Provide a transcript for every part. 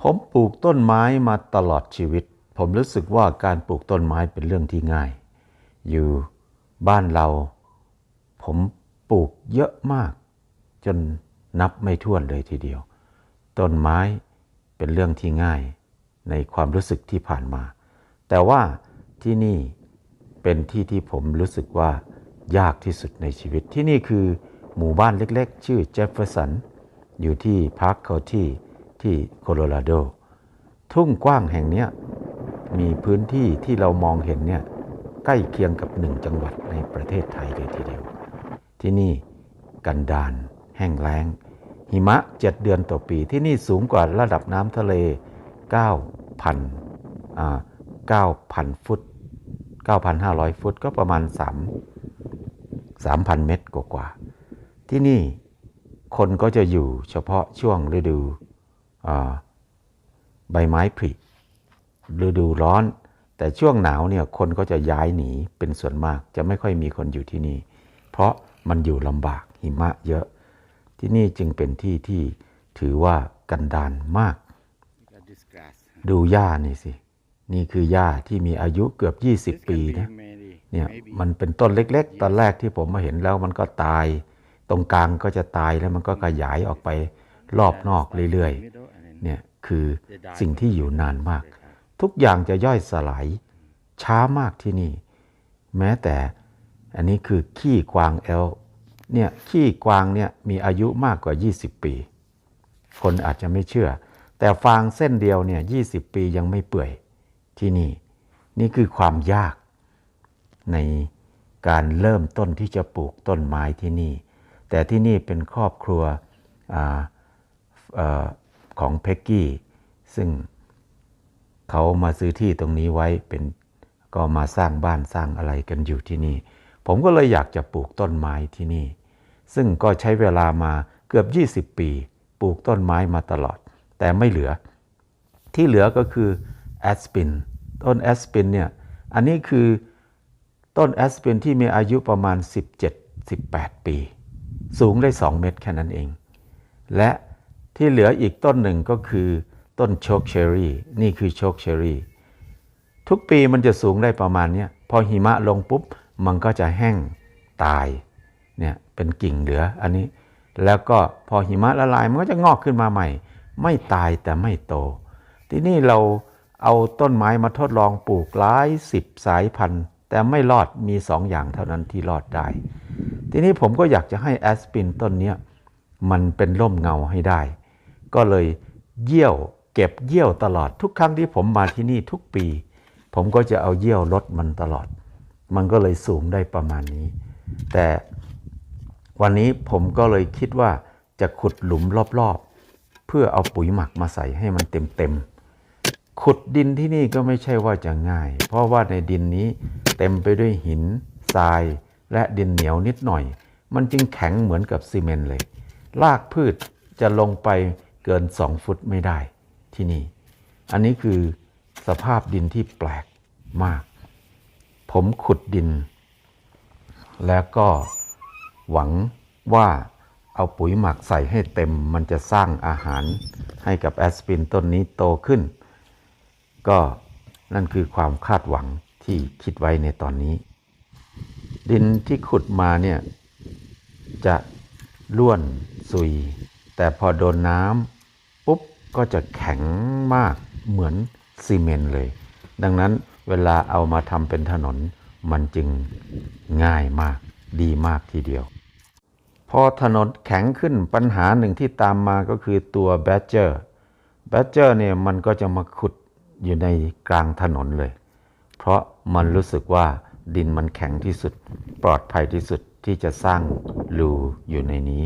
ผมปลูกต้นไม้มาตลอดชีวิต ผมรู้สึกว่าการปลูกต้นไม้เป็นเรื่องที่ง่าย อยู่บ้านเรา ผมปลูกเยอะมาก จนนับไม่ถ้วนเลยทีเดียว ต้นไม้เป็นเรื่องที่ง่ายในความรู้สึกที่ผ่านมา แต่ว่าที่นี่เป็นที่ที่ผมรู้สึกว่ายากที่สุดในชีวิตที่นี่คือหมู่บ้านเล็ก ๆ ชื่อเจฟเฟอร์สันอยู่ที่พาร์คเคาที่ ที่โคโลราโด ทุ่งกว้างแห่งนี้มีพื้นที่ที่เรามองเห็นเนี่ยใกล้เคียงกับหนึ่งจังหวัดในประเทศไทยเลยทีเดียว ที่นี่กันดานแห้งแล้ง หิมะเจ็ดเดือนต่อปีที่นี่สูงกว่าระดับน้ำทะเล 9,000อ่า9,000 ฟุต 9,500 ฟุตก็ประมาณ 3 3,000 เมตรกว่าๆที่นี่คนก็จะอยู่เฉพาะช่วงฤดู ใบไม้ผลิฤดูร้อน แต่ช่วงหนาวเนี่ยคนก็จะย้ายหนีเป็นส่วนมาก จะไม่ค่อยมีคนอยู่ที่นี่ เพราะมันอยู่ลำบากหิมะเยอะ ที่นี่จึงเป็นที่ที่ถือว่ากันดานมาก Got this grass. ดูหญ้านี่สิ นี่คือหญ้าที่มีอายุเกือบ This 20 can ปี be นะ maybe, เนี่ย maybe มันเป็นต้นเล็ก ๆ ตอนแรกที่ผมมาเห็นแล้วมันก็ตาย ตรงกลางก็จะตายแล้วมันก็ขยายออกไป รอบนอกเรื่อยๆ เนี่ยคือสิ่งที่อยู่นานมาก ทุกอย่างจะย่อยสลายช้ามากที่นี่ แม้แต่อันนี้คือขี้กวางเอลเนี่ยขี้กวางเนี่ยมีอายุมากกว่า 20 ปี คนอาจจะไม่เชื่อ แต่ฟางเส้นเดียวเนี่ย20ปียังไม่เปื่อยที่นี่ นี่คือความยาก ในการเริ่มต้นที่จะปลูกต้นไม้ที่นี่ แต่ที่นี่เป็นครอบครัวอา ของเพ็กกี้ ซึ่งเขามาซื้อที่ตรงนี้ไว้เป็นก็มาสร้างบ้านสร้างอะไรกันอยู่ที่นี่ ผมก็เลยอยากจะปลูกต้นไม้ที่นี่ ซึ่งก็ใช้เวลามาเกือบ 20 ปี ปลูกต้นไม้มาตลอด แต่ไม่เหลือ ที่เหลือก็คือแอสปินต้นแอสปินเนี่ยอันนี้คือต้นแอสปินที่มีอายุประมาณ 17-18 ปี สูงได้ 2 เมตรแค่นั้นเอง และ ที่เหลืออีกต้นหนึ่งก็คือต้นโชคเชอรี่ นี่คือโชคเชอรี่ ทุกปีมันจะสูงได้ประมาณนี้พอหิมะลงปุ๊บ มันก็จะแห้งตายเนี่ยเป็นกิ่งเหลืออันนี้ แล้วก็พอหิมะละลายมันก็จะงอกขึ้นมาใหม่ ไม่ตายแต่ไม่โต ที่นี่เราเอาต้นไม้มาทดลองปลูกหลายสิบสายพันธุ์ แต่ไม่รอดมีสองอย่างเท่านั้นที่รอดได้ ทีนี้ผมก็อยากจะให้แอสปินต้นนี้มันเป็นร่มเงาให้ได้ ก็เลยเยี่ยวเก็บเยี่ยวตลอดทุกครั้งที่ผมมาที่นี่ทุกปี ผมก็จะเอาเยี่ยวลดมันตลอด มันก็เลยสูงได้ประมาณนี้ แต่วันนี้ผมก็เลยคิดว่าจะขุดหลุมรอบๆ เพื่อเอาปุ๋ยหมักมาใส่ให้มันเต็มๆ ขุดดินที่นี่ก็ไม่ใช่ว่าจะง่าย เพราะว่าในดินนี้เต็มไปด้วยหินทราย และดินเหนียวนิดหน่อย มันจึงแข็งเหมือนกับซีเมนต์เลย รากพืชจะลงไป เกิน 2 ฟุตไม่ได้ที่นี่ อันนี้คือสภาพดินที่แปลกมาก ผมขุดดิน แล้วก็หวังว่าเอาปุ๋ยหมักใส่ให้เต็ม มันจะสร้างอาหารให้กับแอสปินต้นนี้โตขึ้น ก็นั่นคือความคาดหวังที่คิดไว้ในตอนนี้ ดินที่ขุดมาเนี่ยจะล้วนซุย แต่พอโดนน้ำ ปุ๊บก็จะแข็งมากเหมือนซีเมนต์เลย ดังนั้นเวลาเอามาทำเป็นถนนมันจึงง่ายมากดีมากทีเดียว พอถนนแข็งขึ้นปัญหาหนึ่งที่ตามมาก็คือตัวแบดเจอร์แบดเจอร์เนี่ยมันก็จะมาขุดอยู่ในกลางถนนเลย เพราะมันรู้สึกว่าดินมันแข็งที่สุด ปลอดภัยที่สุดที่จะสร้างรูอยู่ในนี้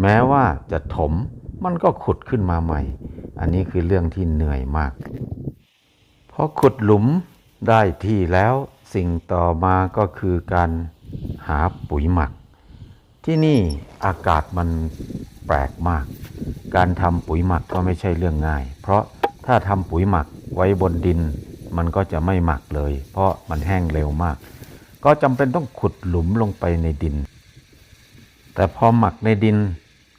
แม้ว่าจะถม มันก็ขุดขึ้นมาใหม่ อันนี้คือเรื่องที่เหนื่อยมากพอขุดหลุมได้ที่แล้วสิ่งต่อมาก็คือการหาปุ๋ยหมัก ที่นี่อากาศมันแปลกมาก การทำปุ๋ยหมักก็ไม่ใช่เรื่องง่าย เพราะถ้าทำปุ๋ยหมักไว้บนดิน มันก็จะไม่หมักเลย เพราะมันแห้งเร็วมาก ก็จำเป็นต้องขุดหลุมลงไปในดิน แต่พอหมักในดิน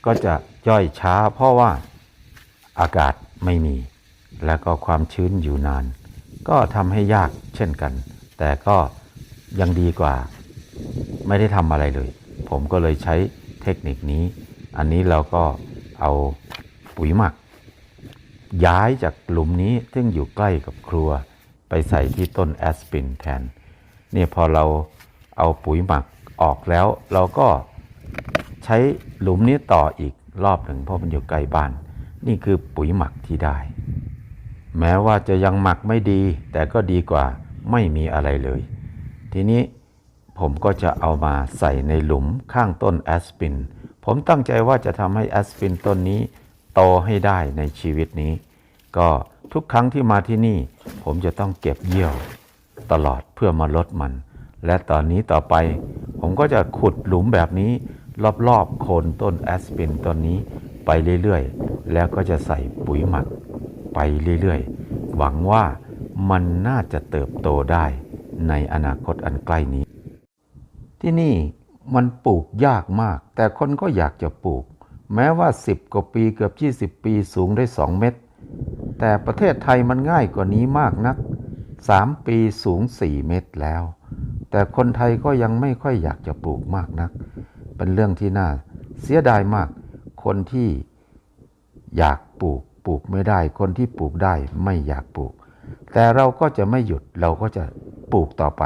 ก็จะ ย่อยช้า เพราะว่าอากาศไม่มี แล้วก็ความชื้นอยู่นาน ก็ทำให้ยากเช่นกัน แต่ก็ยังดีกว่า ไม่ได้ทำอะไรเลย ผมก็เลยใช้เทคนิคนี้ อันนี้เราก็เอาปุ๋ยหมัก ย้ายจากหลุมนี้ซึ่งอยู่ใกล้กับครัว ไปใส่ที่ต้นแอสปินแทนเนี่ยพอเราเอาปุ๋ยหมักออกแล้ว เราก็ใช้หลุมนี้ต่ออีก รอบหนึ่งเพราะมันอยู่ใกลบ้าน นี่คือปุ๋ยหมักที่ได้ แม้ว่าจะยังหมักไม่ดี แต่ก็ดีกว่าไม่มีอะไรเลย ทีนี้ผมก็จะเอามาใส่ในหลุมข้างต้นแอสปิน ผมตั้งใจว่าจะทำให้แอสปินต้นนี้โตให้ได้ในชีวิตนี้ ก็ทุกครั้งที่มาที่นี่ ผมจะต้องเก็บเยี่ยวตลอดเพื่อมาลดมัน และตอนนี้ต่อไป ผมก็จะขุดหลุมแบบนี้ รอบๆโคนต้นแอสปินต้นนี้ไปเรื่อยๆ แล้วก็จะใส่ปุ๋ยหมักไปเรื่อยๆ หวังว่ามันน่าจะเติบโตได้ในอนาคตอันใกล้นี้ ที่นี่มันปลูกยากมาก แต่คนก็อยากจะปลูก แม้ว่า 10 กว่าปีเกือบ 20 ปีสูงได้ 2 เมตร แต่ประเทศไทยมันง่ายกว่านี้มากนัก 3 ปีสูง 4 เมตรแล้ว แต่คนไทยก็ยังไม่ค่อยอยากจะปลูกมากนัก เป็นเรื่องที่น่าเสียดายมาก คนที่อยากปลูกปลูกไม่ได้ คนที่ปลูกได้ไม่อยากปลูก แต่เราก็จะไม่หยุดเราก็จะปลูกต่อไป